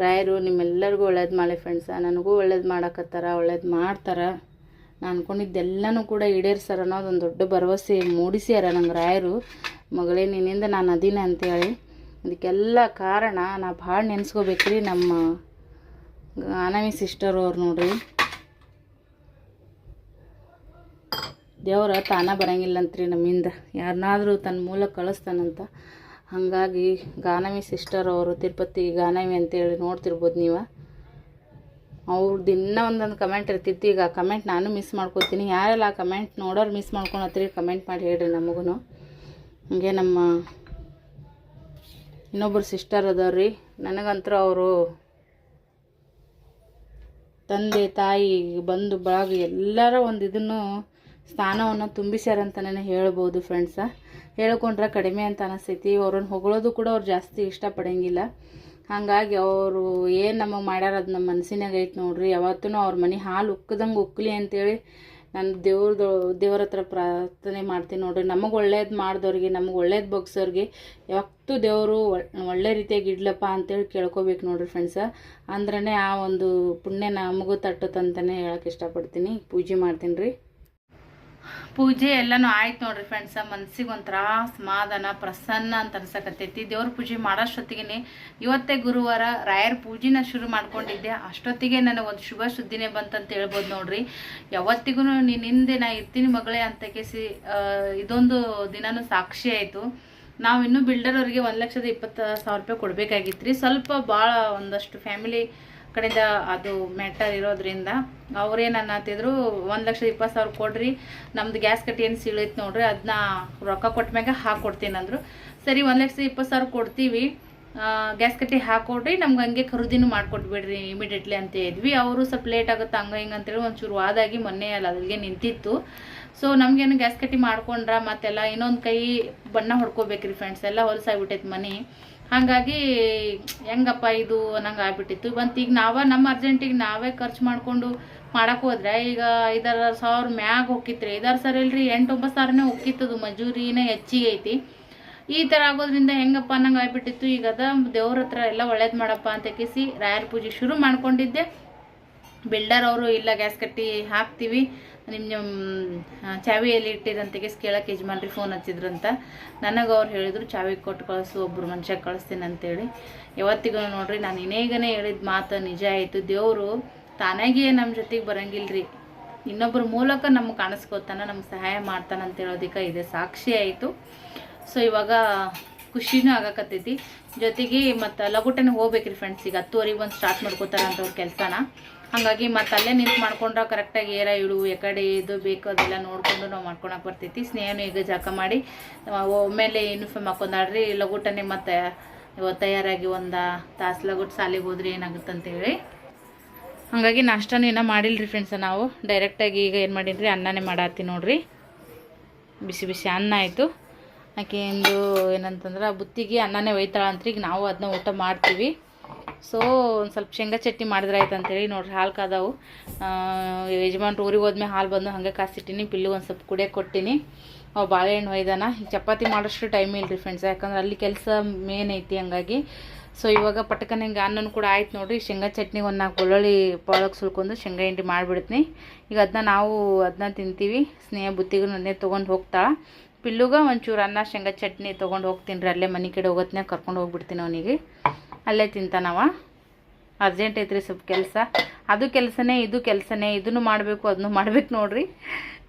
Speaker 1: ರಾಯರು, ನಿಮ್ಮೆಲ್ಲರಿಗೂ ಒಳ್ಳೇದು ಮಾಡಿ ಫ್ರೆಂಡ್ಸ ನನಗೂ ಒಳ್ಳೇದು ಮಾಡಕತ್ತಾರ, ಒಳ್ಳೇದು ಮಾಡ್ತಾರ. ನಾನು ಅನ್ಕೊಂಡಿದ್ದೆಲ್ಲನೂ ಕೂಡ ಈಡೇರ್ಸಾರ ಅನ್ನೋದು ಒಂದು ದೊಡ್ಡ ಭರವಸೆ ಮೂಡಿಸ್ಯಾರ ನಂಗೆ ರಾಯರು. ಮಗಳೇ, ನಿನ್ನಿಂದ ನಾನು ಅದೀನ ಅಂತೇಳಿ. ಅದಕ್ಕೆಲ್ಲ ಕಾರಣ ನಾ ಭಾಳ ನೆನೆಸ್ಕೋಬೇಕ್ರಿ ನಮ್ಮ ಆನವಿ ಸಿಸ್ಟರ್ ಅವ್ರು ನೋಡ್ರಿ. ದೇವ್ರ ತಾನ ಬರಂಗಿಲ್ಲಂತ್ರಿ ನಮ್ಮಿಂದ. ಯಾರನ್ನಾದರೂ ತನ್ನ ಮೂಲಕ ಕಳಿಸ್ತಾನಂತ. ಹಾಗಾಗಿ ಗಾನವಿ ಸಿಸ್ಟರ್ ಅವರು ತಿರುಪತಿ ಗಾನವಿ ಅಂತೇಳಿ ನೋಡ್ತಿರ್ಬೋದು ನೀವು. ಅವ್ರು ದಿನ ಒಂದೊಂದು ಕಮೆಂಟ್ ಇರ್ತಿತ್ತು. ಈಗ ಆ ಕಮೆಂಟ್ ನಾನು ಮಿಸ್ ಮಾಡ್ಕೋತೀನಿ. ಯಾರೆಲ್ಲ ಆ ಕಮೆಂಟ್ ನೋಡೋರು ಮಿಸ್ ಮಾಡ್ಕೊಳತ್ರಿ ಕಮೆಂಟ್ ಮಾಡಿ ಹೇಳ್ರಿ ನಮಗೂ ಹಂಗೆ ನಮ್ಮ ಇನ್ನೊಬ್ಬರು ಸಿಸ್ಟರ್ ಅದಾವ್ರಿ ನನಗಂತೂ ಅವರು ತಂದೆ, ತಾಯಿ, ಬಂಧು, ಬಳಗ ಎಲ್ಲರ ಒಂದು ಇದನ್ನು ಸ್ಥಾನವನ್ನು ತುಂಬಿಸ್ಯಾರಂತಲೇ ಹೇಳ್ಬೋದು ಫ್ರೆಂಡ್ಸ ಹೇಳ್ಕೊಂಡ್ರೆ ಕಡಿಮೆ ಅಂತ ಅನಿಸ್ತೈತಿ. ಅವ್ರನ್ನ ಹೊಗಳೋದು ಕೂಡ ಅವ್ರು ಜಾಸ್ತಿ ಇಷ್ಟಪಡೋಂಗಿಲ್ಲ. ಹಾಗಾಗಿ ಅವರು ಏನು ನಮಗೆ ಮಾಡ್ಯಾರ ಅದು ನಮ್ಮ ಮನಸ್ಸಿನಾಗ ಐತೆ ನೋಡ್ರಿ. ಯಾವತ್ತೂ ಅವ್ರ ಮನೆ ಹಾಲು ಉಕ್ಕದಂಗೆ ಉಕ್ಕಲಿ ಅಂತೇಳಿ ನಾನು ದೇವ್ರದ ದೇವ್ರ ಹತ್ರ ಪ್ರಾರ್ಥನೆ ಮಾಡ್ತೀನಿ ನೋಡ್ರಿ. ನಮಗೆ ಒಳ್ಳೇದು ಮಾಡಿದವ್ರಿಗೆ ನಮಗೆ ಒಳ್ಳೇದು ಬಗ್ಸೋರಿಗೆ ಯಾವತ್ತೂ ದೇವರು ಒಳ್ಳೆ ರೀತಿಯಾಗಿ ಇಡ್ಲಪ್ಪ ಅಂತೇಳಿ ಕೇಳ್ಕೊಬೇಕು ನೋಡ್ರಿ ಫ್ರೆಂಡ್ಸ ಅಂದ್ರೇ ಆ ಒಂದು ಪುಣ್ಯ ನಮಗೂ ತಟ್ಟುತ್ತಂತಲೇ ಹೇಳಕ್ಕೆ ಇಷ್ಟಪಡ್ತೀನಿ. ಪೂಜೆ ಮಾಡ್ತೀನಿ ರೀ. ಪೂಜೆ ಎಲ್ಲಾನು ಆಯ್ತು ನೋಡ್ರಿ ಫ್ರೆಂಡ್ಸ ಮನ್ಸಿಗೆ ಒಂಥರ ಸಮಾಧಾನ ಪ್ರಸನ್ನ ಅಂತ ಅನ್ಸಕತ್ತೈತಿ. ದೇವ್ರ ಪೂಜೆ ಮಾಡೋಷ್ಟೊತ್ತಿಗೆನೆ ಇವತ್ತೇ ಗುರುವಾರ ರಾಯರ ಪೂಜೆನ ಶುರು ಮಾಡ್ಕೊಂಡಿದ್ದೆ. ಅಷ್ಟೊತ್ತಿಗೆ ನನಗೆ ಒಂದು ಶುಭ ಸುದ್ದಿನೇ ಬಂತಂತ ಹೇಳ್ಬೋದು ನೋಡ್ರಿ. ಯಾವತ್ತಿಗೂ ನೀನು ಹಿಂದೆ ನಾ ಇರ್ತೀನಿ ಮಗಳೇ ಅಂತ ಕೇಸಿ ಇದೊಂದು ದಿನನೂ ಸಾಕ್ಷಿ ಆಯಿತು. ನಾವು ಬಿಲ್ಡರ್ ಅವರಿಗೆ ಒಂದು ಲಕ್ಷದ ಇಪ್ಪತ್ತು ಸಾವಿರ ರೂಪಾಯಿ ಕೊಡಬೇಕಾಗಿತ್ತು ಸ್ವಲ್ಪ ಭಾಳ ಒಂದಷ್ಟು ಫ್ಯಾಮಿಲಿ ಕಡೆಯಿಂದ ಅದು ಮ್ಯಾಟರ್ ಇರೋದ್ರಿಂದ ಅವ್ರೇನು ಅನ್ನತ್ತಿದ್ರು ಒಂದು ಲಕ್ಷದ ಇಪ್ಪತ್ತು ಸಾವಿರ ಕೊಡ್ರಿ, ನಮ್ದು ಗ್ಯಾಸ್ ಕಟ್ಟಿ ಏನು ಸೀಳೈತೆ ನೋಡ್ರಿ ಅದನ್ನ ರೊಕ್ಕ ಕೊಟ್ಟ ಮ್ಯಾಗ ಹಾಕ್ಕೊಡ್ತೀನಿ ಅಂದರು. ಸರಿ, ಒಂದು ಲಕ್ಷದ ಇಪ್ಪತ್ತು ಸಾವಿರ ಕೊಡ್ತೀವಿ. ಗ್ಯಾಸ್ ಕಟ್ಟಿ ಹಾಕ್ಕೊಡ್ರಿ ನಮ್ಗೆ ಹಂಗೆ ಖರೀದಿನೂ ಮಾಡಿಕೊಟ್ಬಿಡ್ರಿ ಇಮಿಡಿಯೇಟ್ಲಿ ಅಂತ ಇದ್ವಿ ಅವರು ಸ್ವಲ್ಪ ಲೇಟ್ ಆಗುತ್ತೆ, ಹಂಗೆ ಹಿಂಗೆ ಅಂತೇಳಿ ಒಂಚೂರು ವಾದಾಗಿ ಮೊನ್ನೆ ಅಲ್ಲ ಅಲ್ಲಿಗೆ ನಿಂತಿತ್ತು. ಸೊ ನಮಗೇನು ಗ್ಯಾಸ್ ಕಟ್ಟಿ ಮಾಡ್ಕೊಂಡ್ರ ಮತ್ತೆಲ್ಲ ಇನ್ನೊಂದು ಕೈ ಬಣ್ಣ ಹೊಡ್ಕೋಬೇಕ್ರಿ ಫ್ರೆಂಡ್ಸ್ ಎಲ್ಲ ಹೊಲಸಾಗ್ಬಿಟ್ಟೈತೆ ಮನೆ. ಹಾಗಾಗಿ ಹೆಂಗಪ್ಪ ಇದು ಅನ್ನಂಗೆ ಆಗ್ಬಿಟ್ಟಿತ್ತು. ಬಂತು ಈಗ ನಾವೇ ನಮ್ಮ ಅರ್ಜೆಂಟಿಗೆ ನಾವೇ ಖರ್ಚು ಮಾಡಿಕೊಂಡು ಮಾಡಕ್ಕೆ ಹೋದ್ರೆ ಈಗ ಐದಾರು ಸಾವಿರ ಮ್ಯಾಗ ಹೋಗಿತ್ರಿ ಐದಾರು ಸಾವಿರ ಇಲ್ರಿ ಎಂಟು ಒಂಬತ್ತು ಸಾವಿರನೇ ಹೋಗಿತ್ತದು ಮಜೂರಿನೇ ಹೆಚ್ಚಿಗೆ ಐತಿ. ಈ ಥರ ಆಗೋದ್ರಿಂದ ಹೆಂಗಪ್ಪ ಅನ್ನಂಗೆ ಆಗ್ಬಿಟ್ಟಿತ್ತು. ಈಗ ಅದ ದೇವ್ರ ಹತ್ರ ಎಲ್ಲ ಒಳ್ಳೇದು ಮಾಡಪ್ಪ ಅಂತ ಕೇಸಿ ರಾಯರ ಪೂಜೆ ಶುರು ಮಾಡ್ಕೊಂಡಿದ್ದೆ. ಬಿಲ್ಡರ್ ಅವರು ಇಲ್ಲ ಗ್ಯಾಸ್ ಕಟ್ಟಿ ಹಾಕ್ತೀವಿ. ನಿಮ್ಮ ನಿಮ್ಮ ಚಾವಿ ಎಲ್ಲಿ ಇಟ್ಟಿರಂತ ಕೇಸ್ ಕೇಳಕ್ಕೆ ಯಜಮಾನ್ರಿ ಫೋನ್ ಹಚ್ಚಿದ್ರಂತ. ನನಗೆ ಅವ್ರು ಹೇಳಿದ್ರು, ಚಾವಿ ಕೊಟ್ಟು ಕಳಿಸು ಒಬ್ಬರು ಮನುಷ್ಯ ಕಳಿಸ್ತೀನಿ ಅಂತೇಳಿ. ಯಾವತ್ತಿಗೂ ನೋಡ್ರಿ, ನಾನು ಇನ್ನೇಗನೇ ಹೇಳಿದ ಮಾತು ನಿಜ ಆಯಿತು. ದೇವರು ತಾನಾಗಿಯೇ ನಮ್ಮ ಜೊತೆಗೆ ಬರಂಗಿಲ್ರಿ. ಇನ್ನೊಬ್ಬರ ಮೂಲಕ ನಮ್ಗೆ ಕಾಣಿಸ್ಕೋತಾನೆ, ನಮ್ಗೆ ಸಹಾಯ ಮಾಡ್ತಾನೆ ಅಂತ ಹೇಳೋದಕ್ಕೆ ಇದೆ. ಸಾಕ್ಷಿ ಆಯಿತು. ಸೊ ಇವಾಗ ಖುಷಿನೂ ಆಗಕತ್ತೈತಿ. ಜೊತೆಗೆ ಮತ್ತು ಲಗುಟನೆ ಹೋಗ್ಬೇಕ್ರಿ ಫ್ರೆಂಡ್ಸ್ ಈಗ ಹತ್ತುವರೆಗೆ ಒಂದು ಸ್ಟಾರ್ಟ್ ಮಾಡ್ಕೋತಾರ ಅವ್ರ ಕೆಲಸನ. ಹಾಗಾಗಿ ಮತ್ತೆ ಅಲ್ಲೇ ನಿಂತು ಮಾಡ್ಕೊಂಡ್ರೆ ಕರೆಕ್ಟಾಗಿ ಏರ, ಇಳು, ಎಕಡೆ, ಇದು ಬೇಕು, ಅದೆಲ್ಲ ನೋಡಿಕೊಂಡು ನಾವು ಮಾಡ್ಕೊಳಕ್ಕೆ ಬರ್ತೈತಿ. ಸ್ನೇಹನೂ ಈಗ ಜಾಕ ಮಾಡಿ ಒಮ್ಮೆಲೆ ಯೂನಿಫಾರ್ಮ್ ಹಾಕೊಂಡಾಡ್ರಿ ಲಗೂಟನೇ ಮತ್ತೆ ಇವತ್ತು ತಯಾರಾಗಿ ಒಂದು ತಾಸು ಲಗೂಟ್ ಸಾಲಿಗೆ ಹೋದ್ರೆ ಏನಾಗುತ್ತೆ ಅಂತೇಳಿ ಹಾಗಾಗಿ ನಾಷ್ಟನೂ ಇನ್ನೂ ಮಾಡಿಲ್ಲರಿ ಫ್ರೆಂಡ್ಸ ನಾವು ಡೈರೆಕ್ಟಾಗಿ ಈಗ ಏನು ಮಾಡಿನ್ರಿ ರೀ ಅನ್ನನೇ ಮಾಡಾತಿ ನೋಡ್ರಿ. ಬಿಸಿ ಬಿಸಿ ಅನ್ನ ಆಯಿತು. ಆಕೆಂದು ಏನಂತಂದ್ರೆ, ಬುತ್ತಿಗೆ ಅನ್ನನೇ ಒಯ್ತಾಳಂತ್ರಿ, ಈಗ ನಾವು ಅದನ್ನ ಊಟ ಮಾಡ್ತೀವಿ. ಸೊ ಒಂದು ಸ್ವಲ್ಪ ಶೇಂಗಾ ಚಟ್ನಿ ಮಾಡಿದ್ರೆ ಆಯ್ತು ಅಂತೇಳಿ ನೋಡ್ರಿ, ಹಾಲು ಕಾದವು. ಯಜಮಾನ್ರು ಊರಿಗೆ ಹೋದ್ಮೇಲೆ ಹಾಲು ಬಂದು ಹಾಗೆ ಕಾಸಿಟ್ಟಿನಿ ಪಿಲ್ಲು ಒಂದು ಸ್ವಲ್ಪ ಕುಡಿಯೋಕೆ ಕೊಟ್ಟಿನಿ. ಅವು ಬಾಳೆಹಣ್ಣು ಒಯ್ದಾನ. ಚಪಾತಿ ಮಾಡೋಷ್ಟು ಟೈಮ್ ಇಲ್ರಿ ಫ್ರೆಂಡ್ಸ್ ಯಾಕಂದ್ರೆ ಅಲ್ಲಿ ಕೆಲಸ ಮೇನ್ ಐತಿ ಹಂಗಾಗಿ. ಸೊ ಇವಾಗ ಪಟಕನ ಹಿಂಗೆ ಅನ್ನನೂ ಕೂಡ ಆಯ್ತು ನೋಡಿರಿ, ಶೇಂಗಾ ಚಟ್ನಿ ಒಂದು ನಾಲ್ಕು ಬೆಳ್ಳುಳ್ಳಿ ಪಾಳಕ್ಕೆ ಸುಲ್ಕೊಂಡು ಶೇಂಗಾ ಹಿಂಡಿ ಮಾಡಿಬಿಡ್ತೀನಿ. ಈಗ ಅದನ್ನ ನಾವು ಅದನ್ನ ತಿಂತೀವಿ, ಸ್ನೇಹ ಬುತ್ತಿಗೂ ನನ್ನೇ ತೊಗೊಂಡು ಹೋಗ್ತಾಳೆ. ಪಿಲ್ಲುಗ ಒಂಚೂರು ಅನ್ನ, ಶೇಂಗಾ ಚಟ್ನಿ ತೊಗೊಂಡು ಹೋಗ್ತೀನಿ ರೀ, ಅಲ್ಲೇ ಮನೆ ಕಡೆ ಹೋಗೋತ್ನ್ಯಾಗ ಕರ್ಕೊಂಡು ಹೋಗ್ಬಿಡ್ತೀನಿ ಅವನಿಗೆ. ಅಲ್ಲೇ ತಿಂತಾನವ? ಅರ್ಜೆಂಟ್ ಐತ್ರಿ ಸ್ವಲ್ಪ ಕೆಲಸ. ಅದು ಕೆಲಸನೇ, ಇದು ಕೆಲಸನೇ, ಇದನ್ನು ಮಾಡಬೇಕು, ಅದನ್ನು ಮಾಡ್ಬೇಕು ನೋಡ್ರಿ.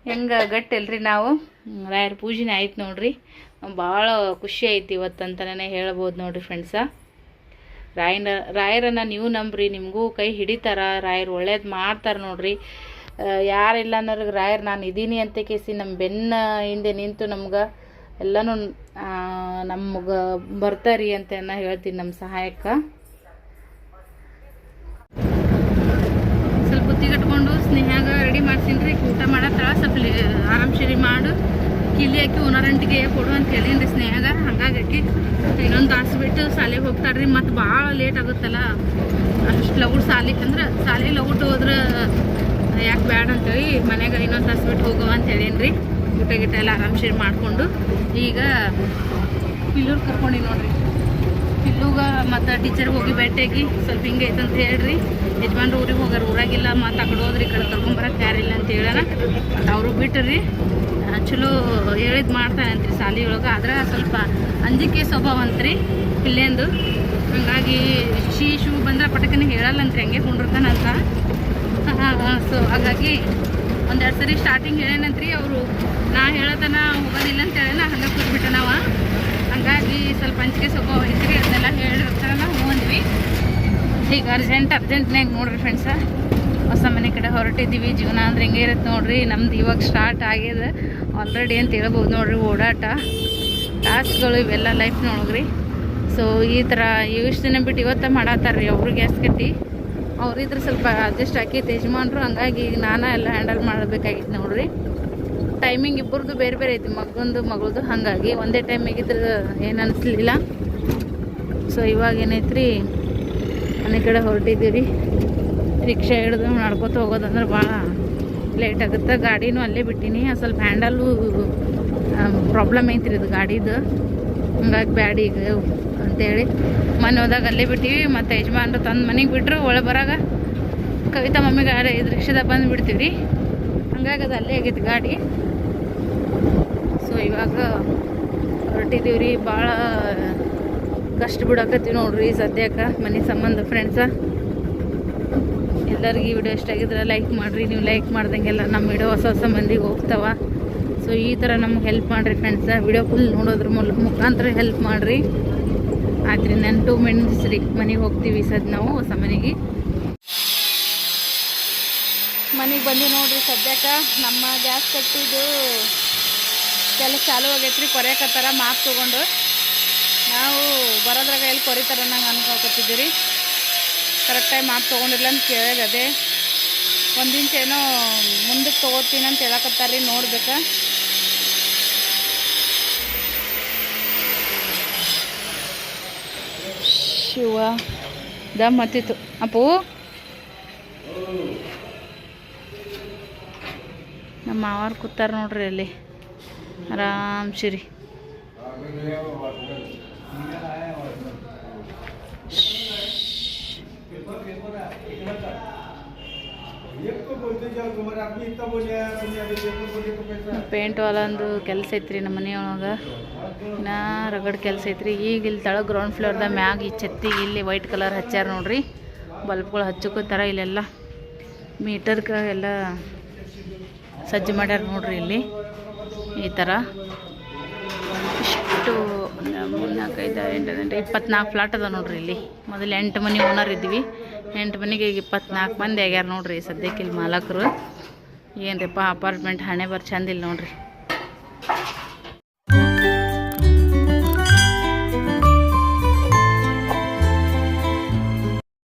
Speaker 1: ಹೆಂಗೆ ಗಟ್ಟಿಲ್ರಿ ನಾವು? ರಾಯರ ಪೂಜೆನೇ ಆಯ್ತು ನೋಡ್ರಿ. ಭಾಳ ಖುಷಿ ಐತಿ ಇವತ್ತಂತನೇ ಹೇಳ್ಬೋದು ನೋಡ್ರಿ ಫ್ರೆಂಡ್ಸ ರಾಯನ, ರಾಯರನ್ನ ನೀವು ನಂಬ್ರಿ, ನಿಮಗೂ ಕೈ ಹಿಡಿತಾರ, ರಾಯರು ಒಳ್ಳೇದು ಮಾಡ್ತಾರೆ ನೋಡ್ರಿ. ಯಾರಿಲ್ಲ ಅನ್ನೋರಿಗೆ ರಾಯರ್ ನಾನು ಇದ್ದೀನಿ ಅಂತ ಕೇಸಿ ನಮ್ಮ ಬೆನ್ನ ಹಿಂದೆ ನಿಂತು ನಮ್ಗೆ ಎಲ್ಲನೂ ನಮ್ಗೆ ಬರ್ತಾರಿ ಅಂತ ಹೇಳ್ತೀನಿ ನಮ್ಮ ಸಹಾಯಕ್ಕೆ. ಸ್ವಲ್ಪ ಕಟ್ಕೊಂಡು ಸ್ನೇಹಾಗ ರೆಡಿ ಮಾಡ್ತೀನಿ ರೀ ಊಟ ಮಾಡತ್ತಾಳ ಸ್ವಲ್ಪ ಆರಾಮ್ ಶರಿ ಮಾಡು. ಕಿಲಿ ಹಾಕಿ ಉನರಂಟಿಗೆ ಕೊಡು ಅಂತ ಹೇಳಿನ್ರಿ ಸ್ನೇಹಾಗ. ಹಾಗಾಗಿ ಇನ್ನೊಂದು ತಾಸು ಬಿಟ್ಟು ಶಾಲೆಗೆ ಹೋಗ್ತಾರ್ರಿ. ಮತ್ತು ಭಾಳ ಲೇಟ್ ಆಗುತ್ತಲ್ಲ. ಅಷ್ಟು ಲಗುಡ್ ಶಾಲೆ ಅಂದ್ರೆ ಶಾಲೆಗೆ ಲಗುಟ್ ಹೋದ್ರೆ ಯಾಕೆ ಬೇಡ ಅಂತೇಳಿ ಮನೆಗೆ ಇನ್ನೊಂದು ತಾಸು ಬಿಟ್ಟು ಹೋಗುವ ಅಂತ ಹೇಳೀನಿ ರೀ ಊಟ ಗಿಟ ಎಲ್ಲ ಆರಾಮ್ ಮಾಡಿಕೊಂಡು ಈಗ ಪಿಲ್ಲೂರ್ ಕರ್ಕೊಂಡಿ ನೋಡ್ರಿ. ಪಿಲ್ಲೂಗ ಮತ್ತು ಟೀಚರ್ಗೆ ಹೋಗಿ ಭೇಟಿಯಾಗಿ ಸ್ವಲ್ಪ ಹಿಂಗೆ ಐತಂತ ಹೇಳ್ರಿ. ಯಜಮಾನ್ರು ಊರಿಗೆ ಹೋಗಾರ ಊರಾಗಿಲ್ಲ, ಮತ್ತು ಆ ಕಡೆ ಹೋದ್ರಿ, ಈ ಕಡೆ ಕರ್ಕೊಂಬರಕ್ಕೆ ಯಾರಿಲ್ಲ ಅಂತ ಹೇಳೋಣ. ಅವರು ಬಿಟ್ಟರಿ ಚಲೋ ಹೇಳಿದ್ ಮಾಡ್ತಾನೆ ಅಂತ್ರಿ ಶಾಲೆ ಒಳಗೆ ಆದ್ರೆ ಸ್ವಲ್ಪ ಅಂಜಿಕೆ ಸ್ವಭಾವ ಅಂತ್ರಿ ಪಿಲ್ಲೆಂದು. ಹಂಗಾಗಿ ಶೀ ಶೂ ಬಂದ್ರೆ ಪಟಕನೆ ಹೇಳಲ್ಲಂತ್ರಿ, ಹಂಗೆ ಕುಂಡಿರ್ತಾನಂತ. ಸೊ ಹಾಗಾಗಿ ಒಂದೆರಡು ಸರಿ ಸ್ಟಾರ್ಟಿಂಗ್ ಹೇಳೇನಂತ್ರಿ ಅವರು, ನಾ ಹೇಳತನ ಹೋಗೋದಿಲ್ಲ ಅಂತ ಹೇಳೇನ ಹಂಗೆ ಕೂತ್ಬಿಟ್ಟ ನಾವ. ಹಂಗಾಗಿ ಸ್ವಲ್ಪ ಅಂಜಿಕೆ ಸ್ವಭಾವ ಐತ್ರಿ ಅದನ್ನೆಲ್ಲ ಹೇಳಿರ್ತಾರ ನಾವು ಹೋದ್ವಿ ಈಗ ಅರ್ಜೆಂಟ್ ಅರ್ಜೆಂಟ್ನಾಗ ನೋಡ್ರಿ ಫ್ರೆಂಡ್ಸ ಹೊಸ ಮನೆ ಕಡೆ ಹೊರಟಿದ್ದೀವಿ, ಜೀವನ ಅಂದ್ರೆ ಹೆಂಗೆ ಇರುತ್ತೆ ನೋಡ್ರಿ. ನಮ್ದು ಇವಾಗ ಸ್ಟಾರ್ಟ್ ಆಗ್ಯದ. ಆಲ್ರೆಡಿ ಅಂತ ಹೇಳ್ಬೋದು ನೋಡ್ರಿ ಓಡಾಟ. ಟಾಸ್ಕ್ಗಳು ಇವೆಲ್ಲ ಲೈಫ್ ನೋಡ್ರಿ ಸೊ ಈ ಥರ ಇವಿಷ್ಟು ದಿನ ಬಿಟ್ಟು ಇವತ್ತ ಮಾಡತ್ತಾರ ರೀ ಅವ್ರು ಗ್ಯಾಸ್ ಕಟ್ಟಿ. ಅವ್ರಿದ್ರೆ ಸ್ವಲ್ಪ ಅಡ್ಜಸ್ಟ್ ಆಕೈತೆ ಯಜಮಾನ್ರು. ಹಂಗಾಗಿ ನಾನೇ ಎಲ್ಲ ಹ್ಯಾಂಡಲ್ ಮಾಡಬೇಕಾಗಿತ್ತು ನೋಡ್ರಿ. ಟೈಮಿಂಗ್ ಇಬ್ಬರದು ಬೇರೆ ಬೇರೆ ಐತಿ ಮಗಂದು ಮಗಳದು. ಹಾಗಾಗಿ ಒಂದೇ ಟೈಮಿಗಿದ್ರೆ ಏನು ಅನಿಸ್ಲಿಲ್ಲ. ಸೊ ಇವಾಗ ಏನೈತ್ರಿ? ಮನೆ ಕಡೆ ಹೊರಟಿದ್ದೀವಿ. ರಿಕ್ಷಾ ಹಿಡಿದು ನಡ್ಕೊತ ಹೋಗೋದಂದ್ರೆ ಭಾಳ ಲೇಟ್ ಆಗುತ್ತೆ. ಗಾಡಿನೂ ಅಲ್ಲೇ ಬಿಟ್ಟಿನಿ. ಸ್ವಲ್ಪ ಹ್ಯಾಂಡಲ್ಲು ಪ್ರಾಬ್ಲಮ್ ಐತ್ರಿ ಇದು ಗಾಡಿದು. ಹಂಗಾಗಿ ಬ್ಯಾಡ ಈಗ. ಅಂತೇಳಿ ಮನೆ ಹೋದಾಗ ಅಲ್ಲೇ ಬಿಟ್ಟೀವಿ ಮತ್ತು ಯಜಮಾನ್ರು ತಂದು ಮನೆಗೆ ಬಿಟ್ಟರು ಒಳಗೆ ಬರಾಗ ಕವಿತಾ ಮಮ್ಮಿ ಗಾಡಿ ಇದು ರಿಕ್ಷಾದಾಗ ಬಂದು ಬಿಡ್ತೀವಿ ಹಂಗಾಗಿ ಅದು ಅಲ್ಲೇ ಆಗೈತೆ ಗಾಡಿ. ಸೊ ಇವಾಗ ಹೊರಟಿದ್ದೀವಿ ರೀ ಭಾಳ ಕಷ್ಟ ಬಿಡಕತ್ತೀವಿ ನೋಡ್ರಿ ಸದ್ಯಕ್ಕೆ ಮನೆ ಸಂಬಂಧ ಫ್ರೆಂಡ್ಸ ಎಲ್ಲರಿಗೂ ಈ ವಿಡಿಯೋ ಇಷ್ಟ ಆಗಿದ್ರೆ ಲೈಕ್ ಮಾಡಿರಿ. ನೀವು ಲೈಕ್ ಮಾಡ್ದಂಗೆಲ್ಲ ನಮ್ಮ ವಿಡಿಯೋ ಹೊಸ ಹೊಸ ಮಂದಿಗೆ ಹೋಗ್ತಾವ. ಸೊ ಈ ಥರ ನಮ್ಗೆ ಹೆಲ್ಪ್ ಮಾಡಿರಿ ಫ್ರೆಂಡ್ಸ ವಿಡಿಯೋ ಫುಲ್ ನೋಡೋದ್ರ ಮುಖಾಂತರ ಹೆಲ್ಪ್ ಮಾಡಿರಿ. ಆದ್ರಿ ನಾನು ಟೂ ಮಿನಿಟ್ಸ್ ರೀ ಮನೆಗೆ ಹೋಗ್ತೀವಿ ಸದ್ ನಾವು ಹೊಸ ಮನೆಗೆ ಮನೆಗೆ ಬಂದು ನೋಡ್ರಿ ಸದ್ಯಕ್ಕೆ ನಮ್ಮ ಗ್ಯಾಸ್ ಕಟ್ಟಿದ್ದು ಕೆಲಸ ಚಾಲು ಆಗೈತ್ರಿ ಕೊರೆಯಕತ್ತಾರ ಮಾಪ್ ತೊಗೊಂಡು. ನಾವು ಬರೋದ್ರಾಗ ಎಲ್ಲಿ ಕೊರಿತಾರ ನಂಗೆ ಅನ್ಕೋಕತ್ತಿದ್ದೀರಿ ಕರೆಕ್ಟಾಗಿ ಮಾಪ್ ತೊಗೊಂಡಿಲ್ಲ ಅಂತ ಕೇಳಿದೆ ಅದೇ. ಒಂದು ಏನೋ ಮುಂದಕ್ಕೆ ತೊಗೋತೀನಿ ಅಂತ ಹೇಳಕತ್ತಾರ ರೀ ನೋಡ್ಬೇಕಾ. ಶಿವ ದಮ್ ಹತ್ತಿತ್ತು ಅಪ್ಪು. ನಮ್ಮ ಮಾವಾರು ಕೂತಾರ ನೋಡ್ರಿ ಅಲ್ಲಿ. ಆರಾಮ್ ಶಿರಿ. ಪೇಂಟ್ ವಾಲಂದು ಕೆಲಸ ಐತ್ರಿ ನಮ್ಮ ಮನೆಯೊಳಗೆ. ಇನ್ನ ರಗಡ್ ಕೆಲಸ ಐತ್ರಿ. ಈಗ ಇಲ್ಲಿ ತಳ ಗ್ರೌಂಡ್ ಫ್ಲೋರ್ದಾಗ ಮ್ಯಾಗ ಈ ಚತ್ತಿ ಇಲ್ಲಿ ವೈಟ್ ಕಲರ್ ಹಚ್ಚಾರ ನೋಡ್ರಿ. ಬಲ್ಬ್ಗಳು ಹಚ್ಚಕೋತಾರ ಇಲ್ಲೆಲ್ಲ. ಮೀಟರ್ಗೆ ಎಲ್ಲ ಸಜ್ಜು ಮಾಡ್ಯಾರ ನೋಡ್ರಿ ಇಲ್ಲಿ. ಈ ಥರ ಇಷ್ಟು ಮೂರು ನಾಲ್ಕೈದು ಎಂಟು ಎಂಟು ಇಪ್ಪತ್ನಾಲ್ಕು ಫ್ಲಾಟ್ ಅದ ನೋಡ್ರಿ ಇಲ್ಲಿ. ಮೊದಲು ಎಂಟು ಮನೆ ಓನರ್ ಇದ್ವಿ. ಎಂಟು ಮನೆಗೆ ಈಗ ಇಪ್ಪತ್ನಾಲ್ಕು ಮಂದಿ ಆಗ್ಯಾರ ನೋಡ್ರಿ ಸದ್ಯಕ್ಕೆ ಇಲ್ಲಿ ಮಾಲಕರು. ಏನ್ರಿಪ್ಪ ಅಪಾರ್ಟ್ಮೆಂಟ್ ಹಣೆ ಬರ್ ಚಂದಿಲ್ಲ ನೋಡ್ರಿ.